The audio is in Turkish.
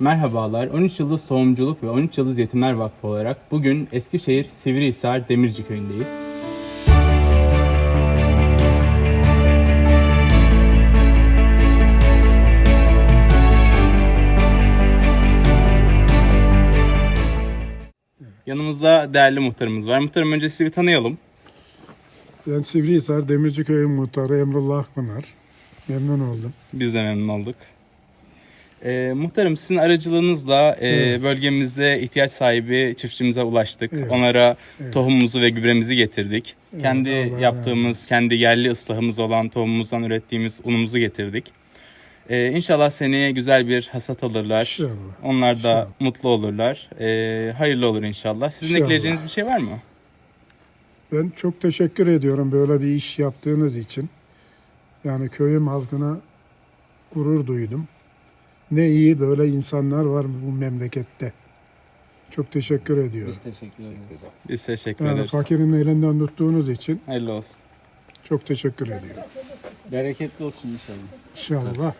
Merhabalar, 13 Yıldız Tohumculuk ve 13 Yıldız Yetimler Vakfı olarak bugün Eskişehir Sivrihisar Demirci Köyü'ndeyiz. Yanımızda değerli muhtarımız var. Muhtarım önce sizi bir tanıyalım. Ben Sivrihisar Demirci Köyü Muhtarı Emrullah Akpınar. Memnun oldum. Biz de memnun olduk. Ee, muhtarım sizin aracılığınızla e, Evet. bölgemizde ihtiyaç sahibi çiftçimize ulaştık. Evet. Onlara tohumumuzu ve gübremizi getirdik. Evet, kendi Allah yaptığımız, kendi yerli ıslahımız olan tohumumuzdan ürettiğimiz unumuzu getirdik. Ee, inşallah seneye güzel bir hasat alırlar. İnşallah. Onlar da İnşallah. mutlu olurlar. Ee, hayırlı olur inşallah. Sizin İnşallah. ekleyeceğiniz bir şey var mı? Ben çok teşekkür ediyorum böyle bir iş yaptığınız için. Yani köyüm halkına gurur duydum. Ne iyi böyle insanlar var bu memlekette. Çok teşekkür ediyorum. Biz teşekkür ederiz. Biz teşekkür Yani ederiz. fakirin elinden tuttuğunuz için Hayırlı olsun. çok teşekkür ediyorum. Bereketli olsun inşallah. İnşallah.